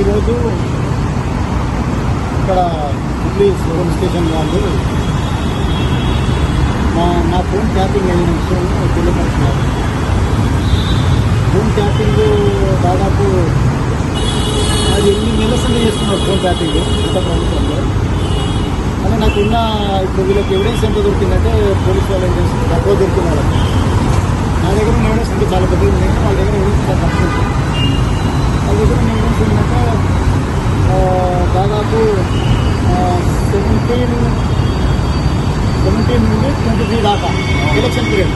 ఈరోజు ఇక్కడ Hubli police station వాళ్ళు మా నా ఫోన్ ట్యాపింగ్ అయిన విషయం తెలియపరుస్తున్నారు ఫోన్ ట్యాపింగ్ దాదాపు అది ఎన్ని నెలల సంది చేస్తున్నారు ఫోన్ ట్యాపింగ్ గత ప్రభుత్వంలో? అంటే నాకున్న ఇప్పుడు వీళ్ళకి ఎవిడెన్స్ ఎంత దొరికిందంటే పోలీస్ వాళ్ళు ఏం చేస్తున్నారు? తక్కువ దొరుకుతున్నారు. నా దగ్గర ఉన్న ఎవిడెన్స్ ఇంకా చాలా పెద్దది. ఉంది వాళ్ళ దగ్గర ఎవిడెన్స్ చాలా తక్కువ ఉంది. దగ్గర ఉన్న ఏంటంటే దాదాపు సెవెంటీన్ సెవెంటీన్ నుండి ట్వంటీ త్రీ దాకా ఎలక్షన్ పీరియడ్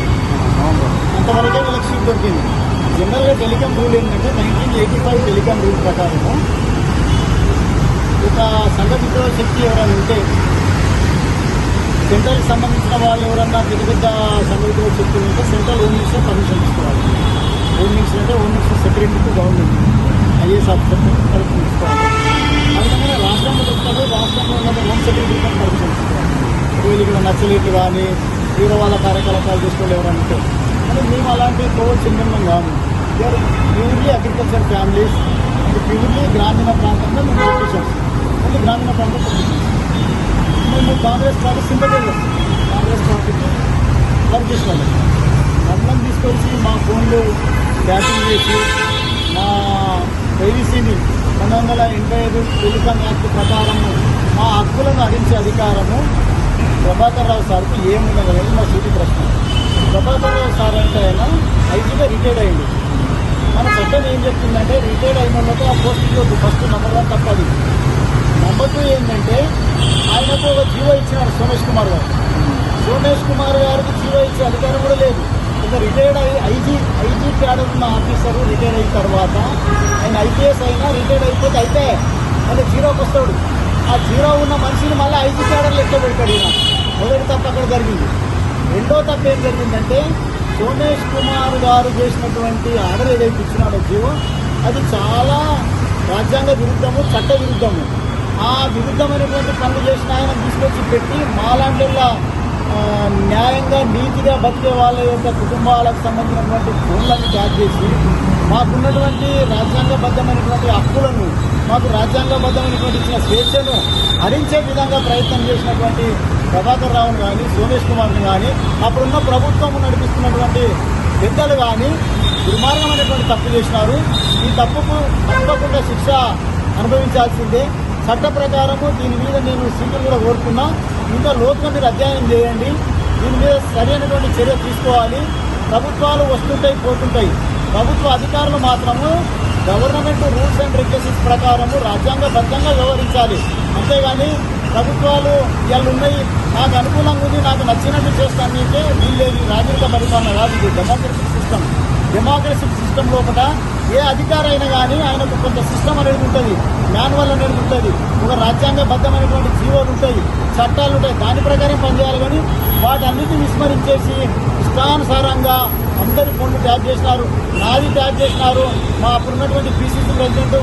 అంతవరకే వీళ్ళకి సీట్ దొరికింది జనరల్గా టెలికామ్ రూల్ ఏంటంటే nineteen eighty five telecom rule ప్రకారము ఒక సంఘటిత శక్తి ఎవరైనా ఉంటే సెంట్రల్కి సంబంధించిన వాళ్ళు ఎవరన్నా పెద్ద పెద్ద సంఘటిత శక్తులు ఉంటే సెంట్రల్ హోమ్ మినిస్టర్ పర్మిషన్ తీసుకోవాలి హోమ్ మినిస్టర్ అంటే home minister secretary to government IAS officer permission తీసుకోవాలి అందుకనే రాష్ట్రంలో చెప్తారు రాష్ట్రంలో ఉన్న హోమ్ సెక్రటరీ పర్మిషన్ తీసుకోవాలి ఇక్కడ నచ్చలేట్లు కానీ తీవ్రవాద కార్యకలాపాలు చేసుకోవాలి ఎవరంటే ఉంటే. కానీ మేము అలాంటి కోవిడ్ సింగం కాదు. Purely agriculture families and purely గ్రామీణ ప్రాంతంలో మేము ఆఫీసర్స్ అంటే గ్రామీణ ప్రాంతం మేము కాంగ్రెస్ పార్టీ సింపటేజ్ కాంగ్రెస్ పార్టీకి వర్క్ చేసినాము మమ్మల్ని తీసుకొచ్చి మా ఫోన్లో బ్యాటింగ్ చేసి ఏబీసీని రెండు వందల ఎనభై ఐదు టెలికాం యాక్ట్ ప్రకారము మా హక్కులను హరించే అధికారము ప్రభాకర్ రావు సార్కి ఏమున్నది మా సూటి ప్రశ్న. ప్రభాకర్ రావు సార్ అంటే ఆయన ఐజీగా రిటైర్డ్ అయ్యింది మన చట్టం ఏం చెప్తుందంటే రిటైర్డ్ అయిన వాళ్ళతో ఆ పోస్ట్ ఇవ్వద్దు ఫస్ట్ నెంబర్ వన్ తప్పది. నెంబర్ టూ ఏంటంటే ఆయనకు ఒక జీవో ఇచ్చినాడు సోమేష్ కుమార్ గారు. సోమేష్ కుమార్ గారికి జీవో ఇచ్చే అధికారం కూడా లేదు. ఒక రిటైర్డ్ అయ్యి ఐజీ ఐజీ క్యాడర్ ఉన్న ఆఫీసర్ రిటైర్ అయిన తర్వాత ఆయన ఐపీఎస్ అయినా రిటైర్డ్ అయిపోతే అయితే మళ్ళీ జీరోకి వస్తాడు. ఆ జీరో ఉన్న మనిషిని మళ్ళీ ఐజీ క్యాడర్ లెక్క పెడతాడు ఈయన. మొదటి తప్ప అక్కడ జరిగింది. రెండో తప్ప ఏం జరిగిందంటే సోమేష్ కుమార్ గారు చేసినటువంటి ఆర్డర్ ఏదైతే ఇచ్చినాడో జీవో అది చాలా రాజ్యాంగ విరుద్ధము చట్ట విరుద్ధము. ఆ విరుద్ధమైనటువంటి పనులు చేసిన ఆయన తీసుకొచ్చి పెట్టి మాలాంటిళ్ళ న్యాయంగా నీతిగా బతికే వాళ్ళ యొక్క కుటుంబాలకు సంబంధించినటువంటి ఫోన్లను ట్యాక్ చేసి మాకున్నటువంటి రాజ్యాంగబద్ధమైనటువంటి హక్కులను మాకు రాజ్యాంగబద్ధమైనటువంటి ఇచ్చిన స్వేచ్ఛను హరించే విధంగా ప్రయత్నం చేసినటువంటి ప్రభాకర్ రావును కానీ సోమేష్ కుమార్ని కానీ అప్పుడున్న ప్రభుత్వం నడిపిస్తున్నటువంటి పెద్దలు కానీ దుర్మార్గమైనటువంటి తప్పు చేసినారు. ఈ తప్పుకు తప్పకుండా శిక్ష అనుభవించాల్సిందే. చట్ట ప్రకారము దీని మీద నేను సీట్లు కూడా కోరుకున్నా. ఇంకా లోతుగా మీరు అధ్యయనం చేయండి. దీని మీద సరైనటువంటి చర్య తీసుకోవాలి. ప్రభుత్వాలు వస్తుంటాయి పోతుంటాయి. ప్రభుత్వ అధికారులు మాత్రము గవర్నమెంట్ రూల్స్ అండ్ రెగ్యులేషన్స్ ప్రకారము రాజ్యాంగబద్ధంగా వ్యవహరించాలి. అంతేగాని ప్రభుత్వాలు ఇవాళ ఉన్నాయి. నాకు అనుకూలంగా ఉంది నాకు నచ్చినట్టు చేస్తాను. అంటే వీళ్ళేది రాజకీయ పరిపాలన రాదు. డెమోక్రటిక్ సిస్టమ్ డెమోక్రసీ సిస్టమ్ లోపల ఏ అధికారి అయినా కానీ ఆయనకు కొంత సిస్టమ్ అనేది ఉంటుంది. మాన్యువల్ అనేది ఉంటుంది. ఒక రాజ్యాంగబద్ధమైనటువంటి జీవోలు ఉంటాయి. చట్టాలు ఉంటాయి. దాని ప్రకారం పనిచేయాలి కానీ వాటన్నిటిని విస్మరించేసి ఇష్టానుసారంగా అందరి ఫోన్లు ట్యాప్ చేసినారు. నాది ట్యాప్ చేసినారు. మా అప్పుడున్నటువంటి పిసిసి ప్రెసిడెంట్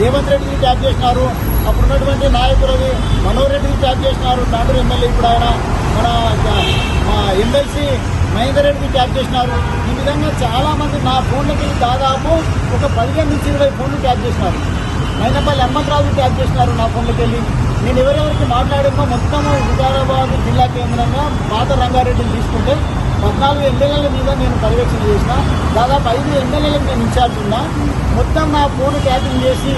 రేవంత్ రెడ్డిని ట్యాప్ చేసినారు. అప్పుడున్నటువంటి నాయకులది మనోహర్ రెడ్డిని ట్యాప్ చేసినారు. తాండూరు ఎమ్మెల్యే ఇప్పుడు ఆయన. మన మా ఎమ్మెల్సీ మహేందర్ రెడ్డి ట్యాప్ చేసినారు. ఈ విధంగా చాలామంది నా ఫోన్లకి దాదాపు ఒక పదిహేను నుంచి ఇరవై ఫోన్లు ట్యాప్ చేసినారు. మైనపల్లి హనుమంతరావు ట్యాప్ చేసినారు నా ఫోన్లకి వెళ్ళి. నేను ఎవరెవరికి మాట్లాడామో మొత్తం వికారాబాద్ జిల్లా కేంద్రంగా పాత రంగారెడ్డిని తీసుకుంటే పద్నాలుగు ఎమ్మెల్యేల మీద నేను పర్యవేక్షణ చేసిన. దాదాపు ఐదు ఎమ్మెల్యేలకు నేను ఇన్ఛార్జ్ ఉన్నా. మొత్తం నా ఫోన్ ట్యాపింగ్ చేసి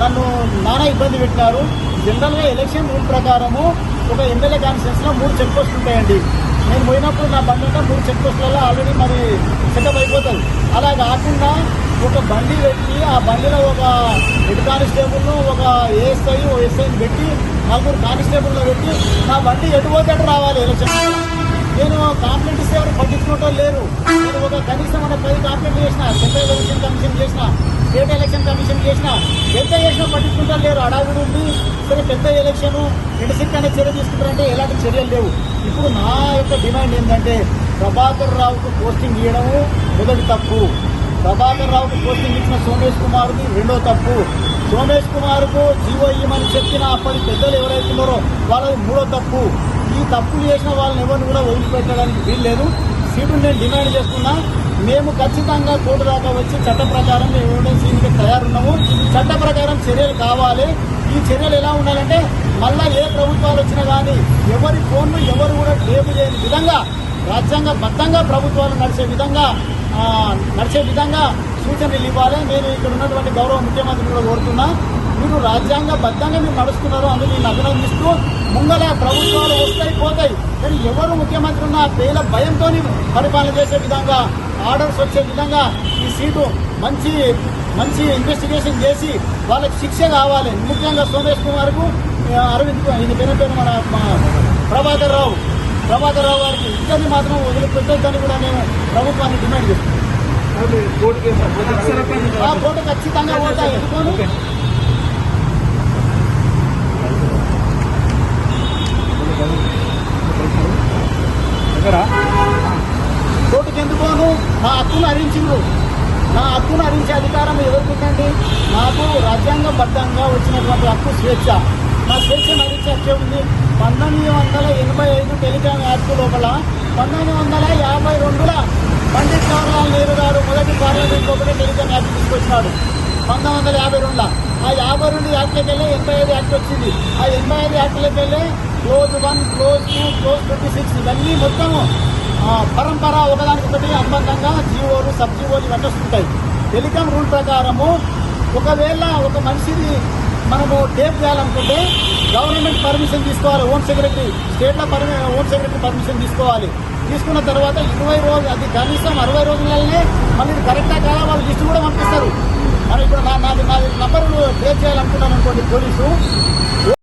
నన్ను నానా ఇబ్బంది పెట్టినారు. జనరల్గా ఎలక్షన్ రూల్ ప్రకారము ఒక ఎమ్మెల్యే కాన్స్టిట్యూన్స్లో మూడు చెక్ పోస్టులు ఉంటాయండి. నేను పోయినప్పుడు నా బండి ఉంటే మూడు చెక్ పోస్టులలో ఆల్రెడీ మరి సెటప్ అయిపోతుంది. అలా కాకుండా ఒక బండి పెట్టి ఆ బండిలో ఒక హెడ్ కానిస్టేబుల్ను ఒక ఏఎస్ఐ ఓ ఎస్ఐని పెట్టి నలుగురు కానిస్టేబుల్లో పెట్టి నా బండి ఎటు పోతే అటు రావాలి ఎలక్షన్. నేను కాంప్లైంట్ ఇస్తే ఎవరు పట్టించుకోవటం లేరు. నేను ఒక కనీసం ఒక పది కాంప్లైంట్ చేసిన సెంట్రల్ ఎలక్షన్ కమిషన్ చేసిన. స్టేట్ ఎలక్షన్ కమిషన్ చేసినా ఎంత చేసినా పట్టించుకుంటారు లేరు. అడావుడు ఉంది సరే పెద్ద ఎలక్షన్ ఎడిసిట్ అనే చర్య తీసుకుంటారంటే ఎలాంటి చర్యలు లేవు. ఇప్పుడు నా యొక్క డిమాండ్ ఏంటంటే ప్రభాకర్ రావుకు పోస్టింగ్ ఇవ్వడము మొదటి తప్పు. ప్రభాకర్ రావుకు పోస్టింగ్ ఇచ్చిన సోమేష్ కుమార్ది రెండో తప్పు. సోమేష్ కుమార్కు జీవో ఇవ్వమని చెప్పిన అప్పటి పెద్దలు ఎవరైతున్నారో వాళ్ళది మూడో తప్పు. ఈ తప్పులు చేసిన వాళ్ళని ఎవరిని కూడా వదిలిపెట్టడానికి వీల్లేదు. సీటును నేను డిమాండ్ చేస్తున్నా. మేము ఖచ్చితంగా కోర్టు దాకా వచ్చి చట్ట ప్రకారం మేము ఎవిడెన్స్ తయారున్నాము. చట్ట ప్రకారం చర్యలు కావాలి. ఈ చర్యలు ఎలా ఉండాలంటే మళ్ళా ఏ ప్రభుత్వాలు వచ్చినా కానీ ఎవరి ఫోన్లు ఎవరు కూడా టేపు చేయని విధంగా రాజ్యాంగ బద్ధంగా ప్రభుత్వాలు నడిచే విధంగా నడిచే విధంగా సూచనలు ఇవ్వాలి. నేను ఇక్కడ ఉన్నటువంటి గౌరవ ముఖ్యమంత్రి కూడా కోరుతున్నా. మీరు రాజ్యాంగబద్ధంగా మీరు నడుస్తున్నారు అందుకు నేను అభినందిస్తూ ముంగల ప్రభుత్వాలు వస్తాయి పోతాయి. కానీ ఎవరు ముఖ్యమంత్రి ఉన్నా పేల భయంతో పరిపాలన చేసే విధంగా ఆర్డర్స్ వచ్చే విధంగా ఈ సీటు మంచి మంచి ఇన్వెస్టిగేషన్ చేసి వాళ్ళకి శిక్ష కావాలి. ముఖ్యంగా సోమేష్ కుమార్కు అరవింద్ ఈయన పేరు మన ప్రభాకర్ రావు. ప్రభాకర్ రావు గారికి ఇద్దరిని మాత్రం వదిలిపెట్టొద్దని కూడా నేను ప్రభుత్వాన్ని డిమాండ్ చేస్తున్నాను కోట ఖచ్చితంగా పోతా ఎందుకోను కోర్టుకి ఎందుకోను నా హక్కును హరించిండ్రు. నా హక్కును హరించే అధికారం ఎవరికి ఉందండి నాకు రాజ్యాంగబద్ధంగా వచ్చినటువంటి హక్కు స్వేచ్ఛ. నా స్వేచ్ఛను హరించే హక్కే ఉంది. పంతొమ్మిది వందల ఎనభై ఐదు టెలికాం యాక్ట్ లోపల పంతొమ్మిది వందల యాభై రెండుల పండిత్ జవహర్లాల్ నెహ్రూ గారు మొదటి పార్లమెంట్ లోపల టెలికాం యాక్ట్ తీసుకొచ్చినాడు. పంతొమ్మిది వందల యాభై రెండులో. ఆ యాభై రెండు యాక్ట్లకి వెళ్ళి ఉంది. ఆ ఎన్ఐఆర్ యాక్ట్లోకి వెళ్ళి close one close two close twenty six ఇవన్నీ మొత్తము ఆ, పరంపర ఒకదానికొకటి అనుబంధంగా జీవోలు సబ్ జీవోలు ఇవన్నీ వస్తుంటాయి. టెలికాం రూల్ ప్రకారము ఒకవేళ ఒక మనిషిని మనము టేప్ చేయాలనుకుంటే గవర్నమెంట్ పర్మిషన్ తీసుకోవాలి హోమ్ సెక్రటరీ స్టేట్లో పర్మి హోమ్ సెక్రటరీ పర్మిషన్ తీసుకోవాలి. తీసుకున్న తర్వాత ఇరవై రోజులు అది కనీసం అరవై రోజులనే మళ్ళీ కరెక్టా కాదా వాళ్ళు లిస్ట్ కూడా పంపిస్తారు. మరి ఇప్పుడు నా నాది నాది నంబర్ ట్రేస్ చేయాలనుకున్నాను అనుకోండి పోలీసు.